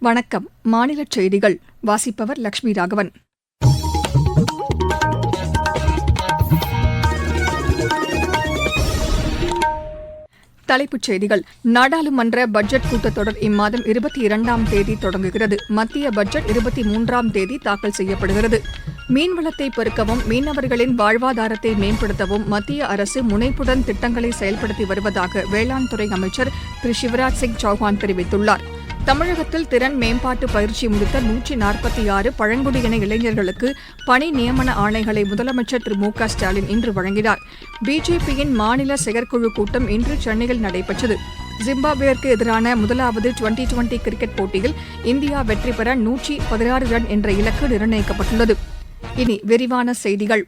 வணக்கம். மாநில செய்திகள். வாசிப்பவர் லட்சுமி ராகவன். தலைப்புச் செய்திகள். நாடாளுமன்ற பட்ஜெட் கூட்டத்தொடர் இம்மாதம் இருபத்தி இரண்டாம் தேதி தொடங்குகிறது. மத்திய பட்ஜெட் இருபத்தி மூன்றாம் தேதி தாக்கல் செய்யப்படுகிறது. மீன்வளத்தை பெருக்கவும் மீனவர்களின் வாழ்வாதாரத்தை மேம்படுத்தவும் மத்திய அரசு முனைப்புடன் திட்டங்களை செயல்படுத்தி வருவதாக வேளாண் துறை அமைச்சர் திரு சிவராஜ் சிங் சௌஹான் தெரிவித்துள்ளார். தமிழகத்தில் திறன் மேம்பாட்டு பயிற்சி முடித்த நூற்றி நாற்பத்தி ஆறு பழங்குடியின இளைஞர்களுக்கு பணி நியமன ஆணைகளை முதலமைச்சர் திரு மு க ஸ்டாலின் இன்று வழங்கினார். பிஜேபியின் மாநில செயற்குழு கூட்டம் இன்று சென்னையில் நடைபெற்றது. ஜிம்பாப்வேற்கு எதிரான முதலாவது டுவெண்டி டுவெண்டி கிரிக்கெட் போட்டியில் இந்தியா வெற்றி பெற நூற்றி பதினாறு ரன் என்ற இலக்கு நிர்ணயிக்கப்பட்டுள்ளது. இனி விரிவான செய்திகள்.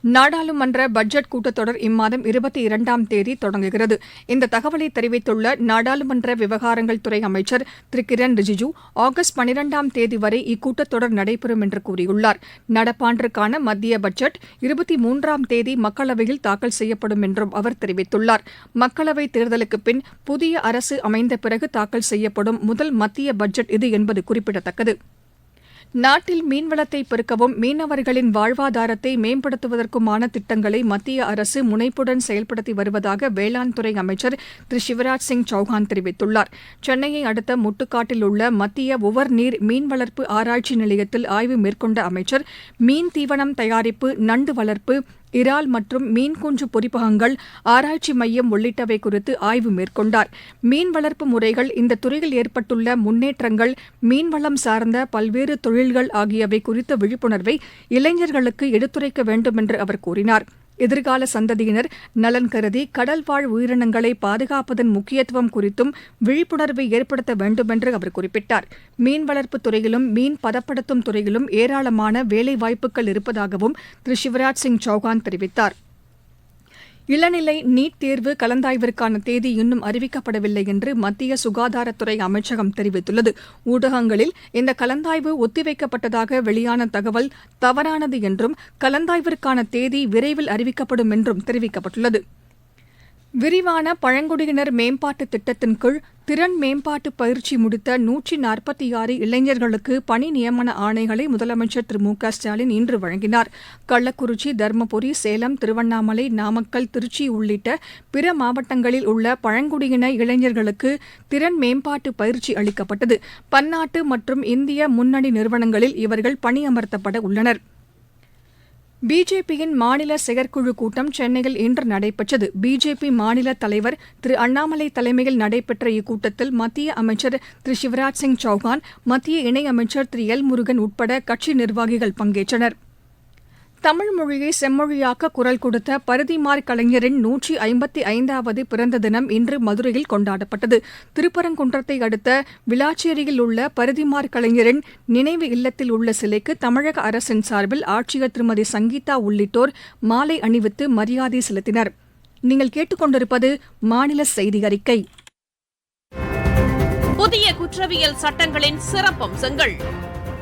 நாடாளுமன்ற பட்ஜெட் கூட்டத்தொடர் இம்மாதம் இருபத்தி இரண்டாம் தேதி தொடங்குகிறது. இந்த தகவலை தெரிவித்துள்ள நாடாளுமன்ற விவகாரங்கள் துறை அமைச்சர் திரு. கிரண் ரிஜிஜு ஆகஸ்ட் பனிரெண்டாம் தேதி வரை இக்கூட்டத்தொடர் நடைபெறும் என்று கூறியுள்ளார். நடப்பாண்டிற்கான மத்திய பட்ஜெட் இருபத்தி மூன்றாம் தேதி மக்களவையில் தாக்கல் செய்யப்படும் என்றும் அவர் தெரிவித்துள்ளார். மக்களவைத் தேர்தலுக்கு பின் புதிய அரசு அமைந்த பிறகு தாக்கல் செய்யப்படும் முதல் மத்திய பட்ஜெட் இது என்பது குறிப்பிடத்தக்கது. நாட்டில் மீன்வளத்தை பெருக்கவும் மீனவர்களின் வாழ்வாதாரத்தை மேம்படுத்துவதற்குமான திட்டங்களை மத்திய அரசு முனைப்புடன் செயல்படுத்தி வருவதாக வேளாண் துறை அமைச்சர் திரு சிவராஜ் சிங் சௌஹான் தெரிவித்துள்ளார். சென்னையை அடுத்த முட்டுக்காட்டில் உள்ள மத்திய உவர்நீர் மீன் வளர்ப்பு ஆராய்ச்சி நிலையத்தில் ஆய்வு மேற்கொண்ட அமைச்சர் மீன் தீவனம் தயாரிப்பு நண்டு வளர்ப்பு இறால் மற்றும் மீன் குஞ்சு பொறிப்பகங்கள் ஆராய்ச்சி மையம் உள்ளிட்டவை குறித்து ஆய்வு மேற்கொண்டார். மீன் வளர்ப்பு முறைகள் இந்த துறையில் ஏற்பட்டுள்ள முன்னேற்றங்கள் மீன்வளம் சார்ந்த பல்வேறு தொழில்கள் ஆகியவை குறித்த விழிப்புணர்வை இளைஞர்களுக்கு எடுத்துரைக்க வேண்டும் என்று அவர் கூறினார். எதிர்கால சந்ததியினர் நலன் கருதி கடல்வாழ் உயிரினங்களை பாதுகாப்பதன் முக்கியத்துவம் குறித்தும் விழிப்புணர்வை ஏற்படுத்த வேண்டுமென்று அவர் குறிப்பிட்டார். மீன் வளர்ப்பு துறையிலும் மீன் பதப்படுத்தும் துறையிலும் ஏராளமான வேலைவாய்ப்புகள் இருப்பதாகவும் திரு. சிவராஜ் சிங் சௌகான் தெரிவித்தார். இளநிலை நீட் தேர்வு கலந்தாய்விற்கான தேதி இன்னும் அறிவிக்கப்படவில்லை என்று மத்திய சுகாதாரத்துறை அமைச்சகம் தெரிவித்துள்ளது. ஊடகங்களில் இந்த கலந்தாய்வு ஒத்திவைக்கப்பட்டதாக வெளியான தகவல் தவறானது என்றும் கலந்தாய்விற்கான தேதி விரைவில் அறிவிக்கப்படும் என்றும் தெரிவிக்கப்பட்டுள்ளது. விரிவான பழங்குடியினர் மேம்பாட்டு திட்டத்தின் கீழ் திறன் மேம்பாட்டு பயிற்சி முடித்த நூற்றி நாற்பத்தி ஆறு இளைஞர்களுக்கு பணி நியமன ஆணைகளை முதலமைச்சர் திரு மு க ஸ்டாலின் இன்று வழங்கினார். கள்ளக்குறிச்சி தருமபுரி சேலம் திருவண்ணாமலை நாமக்கல் திருச்சி உள்ளிட்ட பிற மாவட்டங்களில் உள்ள பழங்குடியின இளைஞர்களுக்கு திறன் மேம்பாட்டு பயிற்சி அளிக்கப்பட்டது. பன்னாட்டு மற்றும் இந்திய முன்னணி நிறுவனங்களில் இவர்கள் பணியமர்த்தப்பட உள்ளனா் பிஜேபியின் மாநில செயற்குழு கூட்டம் சென்னையில் இன்று நடைபெற்றது. பிஜேபி மாநில தலைவர் திரு அண்ணாமலை தலைமையில் நடைபெற்ற இக்கூட்டத்தில் மத்திய அமைச்சர் திரு சிவராஜ் சிங் சௌஹான் மத்திய இணையமைச்சர் திரு எல் முருகன் உட்பட கட்சி நிர்வாகிகள் பங்கேற்றனா் தமிழ் மொழியை செம்மொழியாக்க குரல் கொடுத்த பரிதிமார் கலைஞரின் நூற்றி ஐம்பத்தி ஐந்தாவது பிறந்த தினம் இன்று மதுரையில் கொண்டாடப்பட்டது. திருப்பரங்குன்றத்தை அடுத்த விளாச்சேரியில் உள்ள பரிதிமார் கலைஞரின் நினைவு இல்லத்தில் உள்ள சிலைக்கு தமிழக அரசின் சார்பில் ஆட்சியர் திருமதி சங்கீதா உள்ளிட்டோர் மாலை அணிவித்து மரியாதை செலுத்தினர். நீங்கள் கேட்டுக்கொண்டிருப்பது மாநில செய்தி அறிக்கை. புதிய குற்றவியல் சட்டங்களின் சிறப்பம்சங்கள்.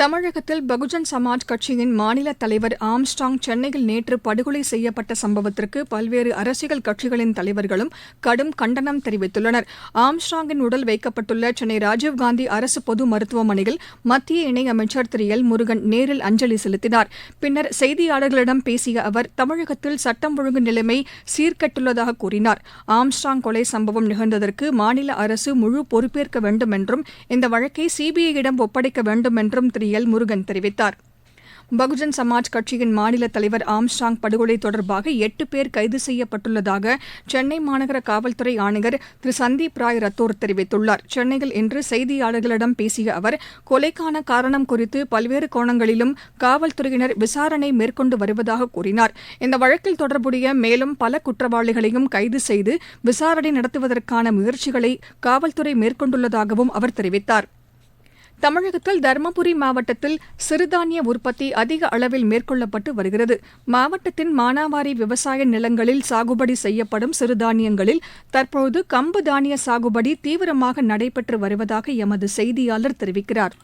தமிழகத்தில் பகுஜன் சமாஜ் கட்சியின் மாநில தலைவர் ஆம்ஸ்டாங் சென்னையில் நேற்று படுகொலை செய்யப்பட்ட சம்பவத்திற்கு பல்வேறு அரசியல் கட்சிகளின் தலைவர்களும் கடும் கண்டனம் தெரிவித்துள்ளனர். ஆம்ஸ்டாங்கின் உடல் வைக்கப்பட்டுள்ள சென்னை ராஜீவ்காந்தி அரசு பொது மருத்துவமனையில் மத்திய இணையமைச்சர் திரு எல் முருகன் நேரில் அஞ்சலி செலுத்தினார். பின்னர் செய்தியாளர்களிடம் பேசிய அவர் தமிழகத்தில் சட்டம் ஒழுங்கு நிலைமை சீர்கெட்டுள்ளதாக கூறினார். ஆம்ஸ்டாங் கொலை சம்பவம் நிகழ்ந்ததற்கு மாநில அரசு முழு பொறுப்பேற்க வேண்டும் என்றும் இந்த வழக்கை சிபிஐயிடம் ஒப்படைக்க வேண்டும் என்றும் திரு எல். முருகன் தெரிவித்தார். பகுஜன் சமாஜ் கட்சியின் மாநில தலைவர் ஆம்ஸ்டாங் படுகொலை தொடர்பாக எட்டு பேர் கைது செய்யப்பட்டுள்ளதாக சென்னை மாநகர காவல்துறை ஆணையர் திரு. சந்தீப் ராய் ரத்தோர் தெரிவித்துள்ளார். சென்னையில் இன்று செய்தியாளர்களிடம் பேசிய அவர் கொலைக்கான காரணம் குறித்து பல்வேறு கோணங்களிலும் காவல்துறையினர் விசாரணை மேற்கொண்டு வருவதாக கூறினார். இந்த வழக்கில் தொடர்புடைய மேலும் பல குற்றவாளிகளையும் கைது செய்து விசாரணை நடத்துவதற்கான முயற்சிகளை காவல்துறை மேற்கொண்டுள்ளதாகவும் அவர் தெரிவித்தார். தமிழகத்தில் தருமபுரி மாவட்டத்தில் சிறுதானிய உற்பத்தி அதிக அளவில் மேற்கொள்ளப்பட்டு வருகிறது. மாவட்டத்தின் மானாவாரி விவசாய நிலங்களில் சாகுபடி செய்யப்படும் சிறுதானியங்களில் தற்போது கம்பு தானிய சாகுபடி தீவிரமாக நடைபெற்று வருவதாக எமது செய்தியாளர் தெரிவிக்கிறார்.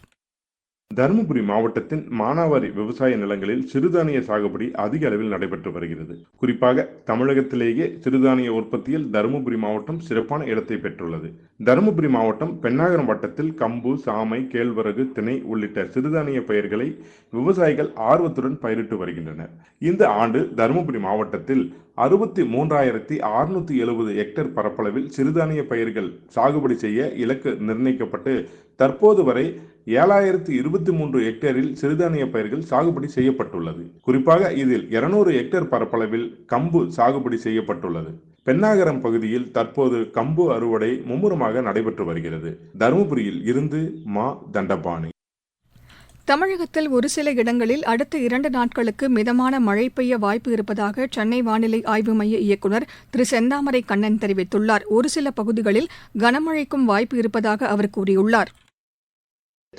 தருமபுரி மாவட்டத்தின் மானாவாரி விவசாய நிலங்களில் சிறுதானிய சாகுபடி அதிக அளவில் நடைபெற்று வருகிறது. குறிப்பாக தமிழகத்திலேயே சிறுதானிய உற்பத்தியில் தருமபுரி மாவட்டம் சிறப்பான இடத்தை பெற்றுள்ளது. தருமபுரி மாவட்டம் பெண்ணாகரம் வட்டத்தில் கம்பு சாமை கேழ்வரகு திணை உள்ளிட்ட சிறுதானிய பயிர்களை விவசாயிகள் ஆர்வத்துடன் பயிரிட்டு வருகின்றனர். இந்த ஆண்டு தருமபுரி மாவட்டத்தில் அறுபத்தி மூன்றாயிரத்தி அறுநூத்தி எழுபது ஹெக்டேர் பரப்பளவில் சிறுதானிய பயிர்கள் சாகுபடி செய்ய இலக்கு நிர்ணயிக்கப்பட்டு தற்போது வரை ஏழாயிரத்தி இருபத்தி மூன்று ஹெக்டேரில் சிறுதானிய பயிர்கள் சாகுபடி செய்யப்பட்டுள்ளது. குறிப்பாக இதில் இருநூறு ஹெக்டேர் பரப்பளவில் கம்பு சாகுபடி செய்யப்பட்டுள்ளது. பெண்ணாகரம் பகுதியில் தற்போது கம்பு அறுவடை மும்முரமாக நடைபெற்று வருகிறது. தருமபுரியில் இருந்து மா தண்டபாணி. தமிழகத்தில் ஒரு சில இடங்களில் அடுத்த இரண்டு நாட்களுக்கு மிதமான மழை பெய்ய வாய்ப்பு இருப்பதாக சென்னை வானிலை ஆய்வு மைய இயக்குநர் திரு செந்தாமரை கண்ணன் தெரிவித்துள்ளார். ஒரு சில பகுதிகளில் கனமழைக்கும் வாய்ப்பு இருப்பதாக அவர் கூறியுள்ளார்.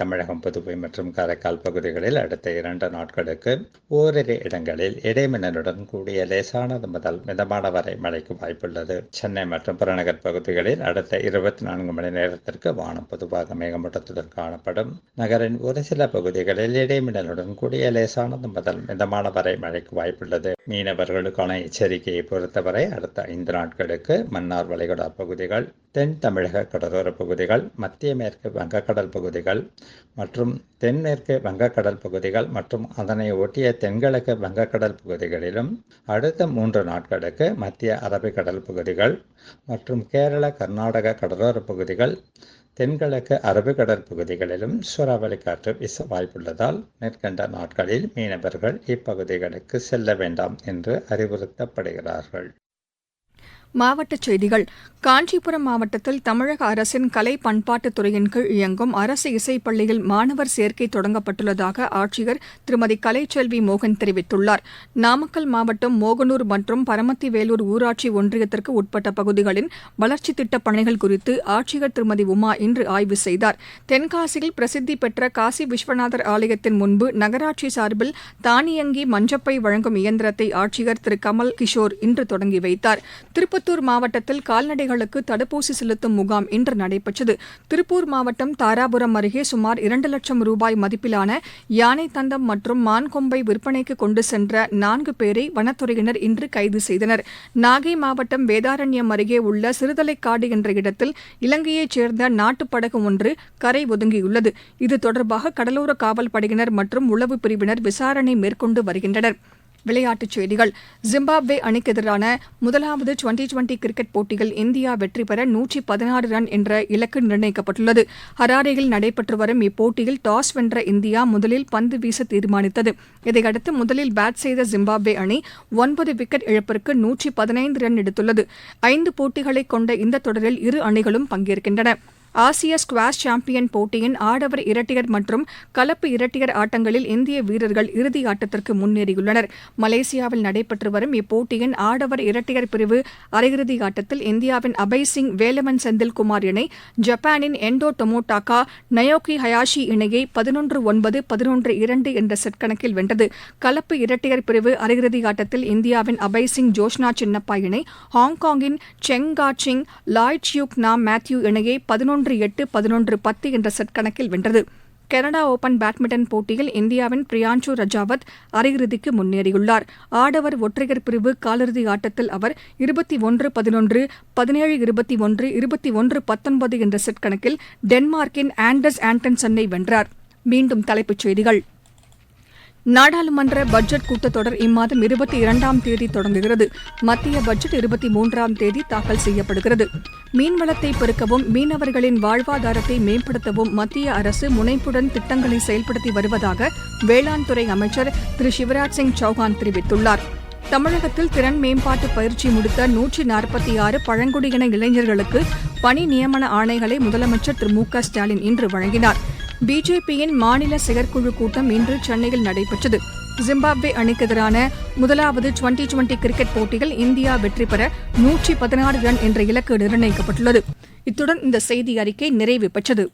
தமிழகம் புதுவை மற்றும் காரைக்கால் பகுதிகளில் அடுத்த இரண்டு நாட்களுக்கு ஓரிரு இடங்களில் இடைமின்னலுடன் கூடிய லேசானது முதல் மிதமான வரை மழைக்கு வாய்ப்புள்ளது. சென்னை மற்றும் புறநகர் பகுதிகளில் அடுத்த இருபத்தி நான்கு மணி நேரத்திற்கு வானம் பொதுவாக மேகமூட்டத்துடன் காணப்படும். நகரின் ஒரு சில பகுதிகளில் இடைமின்னலுடன் கூடிய லேசானது முதல் மிதமான வரை மழைக்கு வாய்ப்புள்ளது. மீனவர்களுக்கான எச்சரிக்கையை பொறுத்தவரை அடுத்த ஐந்து நாட்களுக்கு மன்னார் வளைகுடா பகுதிகள் தென் தமிழக கடலோர பகுதிகள் மத்திய மேற்கு வங்கக்கடல் பகுதிகள் மற்றும் தென்மேற்கு வங்கக்கடல் பகுதிகள் மற்றும் அதனை ஒட்டிய தென்கிழக்கு வங்கக்கடல் பகுதிகளிலும் அடுத்த மூன்று நாட்களுக்கு மத்திய அரபிக்கடல் பகுதிகள் மற்றும் கேரள கர்நாடக கடலோர பகுதிகள் தென்கிழக்கு அரபிக்கடல் பகுதிகளிலும் சூறாவளி காற்று வீச வாய்ப்புள்ளதால் மேற்கண்ட நாட்களில் மீனவர்கள் இப்பகுதிகளுக்கு செல்ல வேண்டாம் என்று அறிவுறுத்தப்படுகிறார்கள். மாவட்டச் செய்திகள். காஞ்சிபுரம் மாவட்டத்தில் தமிழக அரசின் கலை பண்பாட்டுத் துறையின் கீழ் இயங்கும் அரசு இசைப்பள்ளியில் மாணவர் சேர்க்கை தொடங்கப்பட்டுள்ளதாக ஆட்சியர் திருமதி கலைச்செல்வி மோகன் தெரிவித்துள்ளார். நாமக்கல் மாவட்டம் மோகனூர் மற்றும் பரமத்தி வேலூர் ஊராட்சி ஒன்றியத்திற்கு உட்பட்ட பகுதிகளின் வளர்ச்சித் திட்டப் பணிகள் குறித்து ஆட்சியர் திருமதி உமா இன்று ஆய்வு செய்தார். தென்காசியில் பிரசித்தி பெற்ற காசி விஸ்வநாதர் ஆலயத்தின் முன்பு நகராட்சி சார்பில் தானியங்கி மஞ்சப்பை வழங்கும் இயந்திரத்தை ஆட்சியர் திரு கமல் கிஷோர் இன்று தொடங்கி வைத்தார். திருப்பத்தூர் மாவட்டத்தில் கால்நடைகளுக்கு தடுப்பூசி செலுத்தும் முகாம் இன்று நடைபெற்றது. திருப்பூர் மாவட்டம் தாராபுரம் அருகே சுமார் இரண்டு லட்சம் ரூபாய் மதிப்பிலான யானை தந்தம் மற்றும் மான்கொம்பை விற்பனைக்கு கொண்டு சென்ற நான்கு பேரை வனத்துறையினர் இன்று கைது செய்தனர். நாகை மாவட்டம் வேதாரண்யம் அருகே உள்ள சிறுதலைக்காடு என்ற இடத்தில் இலங்கையைச் சேர்ந்த நாட்டுப் படகு ஒன்று கரை ஒதுங்கியுள்ளது. இது தொடர்பாக கடலோர காவல் படையினர் மற்றும் உளவு பிரிவினர் விசாரணை மேற்கொண்டு வருகின்றனர். விளையாட்டுச் செய்திகள். ஜிம்பாப்வே அணிக்கு எதிரான முதலாவது டுவெண்டி டுவெண்டி கிரிக்கெட் போட்டியில் இந்தியா வெற்றி பெற நூற்றி பதினாறு ரன் என்ற இலக்கு நிர்ணயிக்கப்பட்டுள்ளது. ஹராரேயில் நடைபெற்று வரும் இப்போட்டியில் டாஸ் வென்ற இந்தியா முதலில் பந்து வீச தீர்மானித்தது. இதையடுத்து முதலில் பேட் செய்த ஜிம்பாப்வே அணி ஒன்பது விக்கெட் இழப்பிற்கு நூற்றி பதினைந்து ரன் எடுத்துள்ளது. ஐந்து போட்டிகளை கொண்ட இந்த தொடரில் இரு அணிகளும் பங்கேற்கின்றன. ஆசிய ஸ்குவாஷ் சாம்பியன் போட்டியின் ஆடவர் இரட்டையர் மற்றும் கலப்பு இரட்டையர் ஆட்டங்களில் இந்திய வீரர்கள் இறுதி ஆட்டத்திற்கு முன்னேறியுள்ளனர். மலேசியாவில் நடைபெற்று வரும் இப்போட்டியின் ஆடவர் இரட்டையர் பிரிவு அரையிறுதி ஆட்டத்தில் இந்தியாவின் அபய் சிங் வேலவன் செந்தில்குமார் இணை ஜப்பானின் என்டோ டொமோட்டாக்கா நயோகி ஹயாஷி இணையை பதினொன்று ஒன்பது பதினொன்று இரண்டு என்ற செட் கணக்கில் வென்றது. கலப்பு இரட்டையர் பிரிவு அரையிறுதி ஆட்டத்தில் இந்தியாவின் அபய் சிங் ஜோஷ்னா சின்னப்பா இணை ஹாங்காங்கின் செங் கா சிங் லாய் சியூக் நாம் மேத்யூ இணையை பதினொன்று எட்டு பதினொன்று பத்து என்ற செட் கணக்கில் வென்றது. கனடா ஓபன் பேட்மிண்டன் போட்டியில் இந்தியாவின் பிரியான்சு ரஜாவத் அரையிறுதிக்கு முன்னேறியுள்ளார். ஆடவர் ஒற்றையர் பிரிவு காலிறுதி ஆட்டத்தில் அவர் இருபத்தி ஒன்று பதினொன்று பதினேழு இருபத்தி ஒன்று இருபத்தி ஒன்று பத்தொன்பது என்ற செட் கணக்கில் டென்மார்க்கின் ஆண்டர்ஸ் ஆண்டன்சன்னை வென்றார். மீண்டும் தலைப்புச் செய்திகள். நாடாளுமன்ற பட்ஜெட் கூட்டத்தொடர் இம்மாதம் இருபத்தி இரண்டாம் தேதி தொடங்குகிறது. மத்திய பட்ஜெட் இருபத்தி மூன்றாம் தேதி தாக்கல் செய்யப்படுகிறது. மீன்வளத்தை பெருக்கவும் மீனவர்களின் வாழ்வாதாரத்தை மேம்படுத்தவும் மத்திய அரசு முனைப்புடன் திட்டங்களை செயல்படுத்தி வருவதாக வேளாண் துறை அமைச்சர் திரு சிவராஜ் சிங் சௌஹான் தெரிவித்துள்ளார். தமிழகத்தில் திறன் மேம்பாட்டு பயிற்சி முடித்த நூற்றி நாற்பத்தி ஆறு பழங்குடியின இளைஞர்களுக்கு பணி நியமன ஆணைகளை முதலமைச்சர் திரு மு க ஸ்டாலின் இன்று வழங்கினார். பிஜேபியின் மாநில செயற்குழு கூட்டம் இன்று சென்னையில் நடைபெற்றது. ஜிம்பாப்வே அணிக்கு எதிரான முதலாவது டுவெண்டி டுவெண்டி கிரிக்கெட் போட்டியில் இந்தியா வெற்றி பெற நூற்றி பதினாறு ரன் என்ற இலக்கு நிர்ணயிக்கப்பட்டுள்ளது. இத்துடன் இந்த செய்தி அறிக்கை நிறைவு பெற்றது.